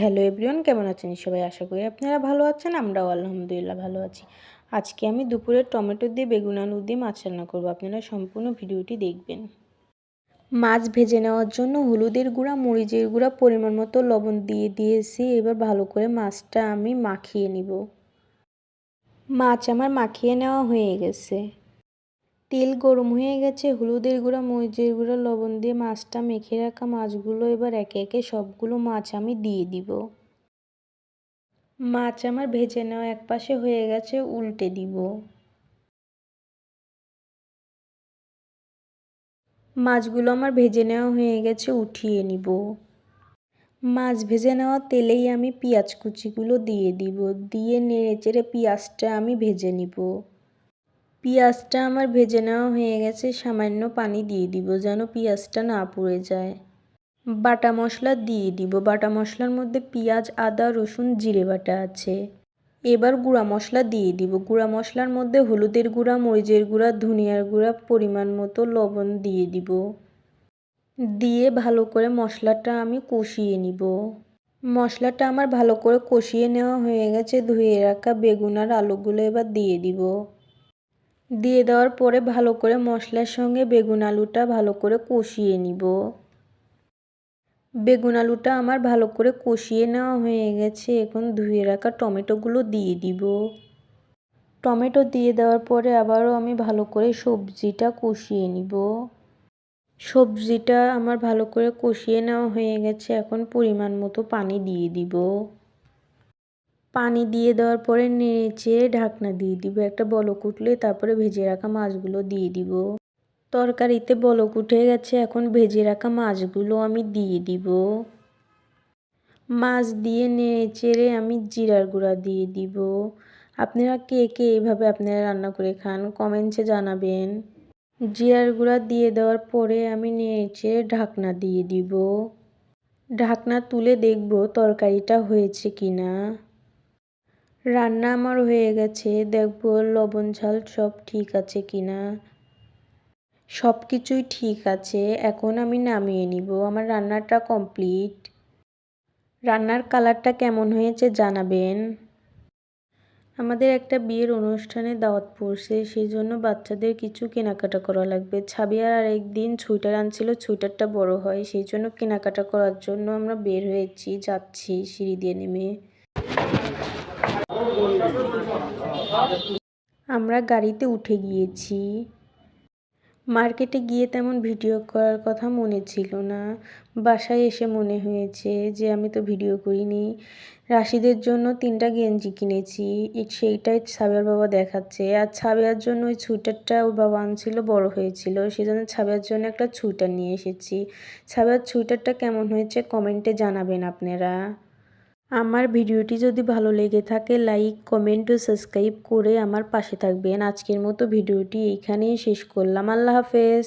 Hello everyone, কেমন আছেন সবাই? আশা করি আপনারা ভালো আছেন, আমরাও আলহামদুলিল্লাহ ভালো আছি। আজকে আমি দুপুরে টমেটো দিয়ে বেগুন, আলু দিয়ে মাছ রান্না করব। আপনারা সম্পূর্ণ ভিডিওটি দেখবেন। মাছ ভেজে নেওয়ার জন্য হলুদের গুঁড়া, মরিচের গুঁড়া, পরিমাণ মতো লবণ দিয়ে দিয়েছি। এবার ভালো করে মাছটা আমি মাখিয়ে নিব। মাছ আমার মাখিয়ে নেওয়া হয়ে গেছে। তেল গরম হয়ে গেছে, হলুদের গুঁড়া, মরিচের গুঁড়া, লবণ দিয়ে মাছটা মেখে রাখা মাছগুলো এবার একে একে সবগুলো মাছ আমি দিয়ে দিব। মাছ আমার ভেজে নেওয়া এক পাশে হয়ে গেছে, উল্টে দিব। মাছগুলো আমার ভেজে নেওয়া হয়ে গেছে, উঠিয়ে নিব। মাছ ভেজে নেওয়া তেলেই আমি পেঁয়াজ কুচিগুলো দিয়ে দিব, দিয়ে নেড়ে চেড়ে পেঁয়াজটা আমি ভেজে নিব। পেঁয়াজটা আমার ভেজে নেওয়া হয়ে গেছে, সামান্য পানি দিয়ে দিব যেন পেঁয়াজটা না পুড়ে যায়। বাটা মশলা দিয়ে দিব, বাটা মশলার মধ্যে পেঁয়াজ, আদা, রসুন, জিরে বাটা আছে। এবার গুঁড়া মশলা দিয়ে দিব, গুঁড়া মশলার মধ্যে হলুদের গুঁড়া, মরিচের গুঁড়া, ধনিয়ার গুঁড়া, পরিমাণ মতো লবণ দিয়ে দিব। দিয়ে ভালো করে মশলাটা আমি কষিয়ে নিব। মশলাটা আমার ভালো করে কষিয়ে নেওয়া হয়ে গেছে, ধুয়ে রাখা বেগুন আর আলুগুলো এবার দিয়ে দিব। দিয়ে দেওয়ার পরে ভালো করে মশলার সঙ্গে বেগুন আলুটা ভালো করে কষিয়ে নিব। বেগুন আলুটা আমার ভালো করে কষিয়ে নেওয়া হয়ে গেছে। এখন ধুয়ে রাখা টমেটোগুলো দিয়ে দিব। টমেটো দিয়ে দেওয়ার পরে আবারও আমি ভালো করে সবজিটা কষিয়ে নিব। সবজিটা আমার ভালো করে কষিয়ে নেওয়া হয়ে গেছে। এখন পরিমাণ মতো পানি দিয়ে দিব। পানি দিয়ে দেওয়ার পরে নেড়ে ঢাকনা দিয়ে দিব। একটা বলক উঠলে তারপরে ভেজে রাখা মাছগুলো দিয়ে দিব। তরকারিতে বলক উঠে গেছে, এখন ভেজে রাখা মাছগুলো আমি দিয়ে দিব। মাছ দিয়ে নেড়ে চেড়ে আমি জিরার গুঁড়া দিয়ে দিব। আপনারা কে কে এইভাবে আপনারা রান্না করে খান কমেন্টসে জানাবেন। জিরার গুঁড়া দিয়ে দেওয়ার পরে আমি নেড়ে চেড়ে ঢাকনা দিয়ে দিব। ঢাকনা তুলে দেখব তরকারিটা হয়েছে কি না রান্না আমার হয়ে গেছে, দেখব লবণ, ঝাল সব ঠিক আছে কি না সব কিছুই ঠিক আছে, এখন আমি নামিয়ে নিব, আমার রান্নাটা কমপ্লিট রান্নার কালারটা কেমন হয়েছে জানাবেন। আমাদের একটা বিয়ের অনুষ্ঠানে দাওয়াত পড়ছে সেই জন্য বাচ্চাদের কিছু কেনাকাটা করা লাগবে। ছাবিয়ার আর একদিন ছুইটার আনছিল ছুইটারটা বড় হয় সেই জন্য কেনাকাটা করার জন্য আমরা বের হয়েছি, যাচ্ছি সিঁড়ি দিয়ে নেমে। আমরা গাড়িতে উঠে গিয়েছি। মার্কেটে গিয়ে তেমন ভিডিও করার কথা মনে ছিল না। বাসায় এসে মনে হয়েছে যে, আমি তো ভিডিও করিনি। রাশিদের জন্য তিনটা গেঞ্জি কিনেছি। সেইটাই ছাবিয়ার বাবা দেখাচ্ছে। আর ছাবিয়ার জন্য ওই ছুইটারটা ওর বাবা আনছিল, বড় হয়েছিল। সেই জন্য ছাবিয়ার জন্য একটা ছুইটার নিয়ে এসেছি। ছাবিয়ার ছুইটারটা কেমন হয়েছে কমেন্টে জানাবেন আপনারা। আমার ভিডিওটি যদি ভালো লেগে থাকে, লাইক, কমেন্ট ও সাবস্ক্রাইব করে আমার পাশে থাকবেন। আজকের মতো ভিডিওটি এইখানেই শেষ করলাম। আল্লাহ হাফেজ।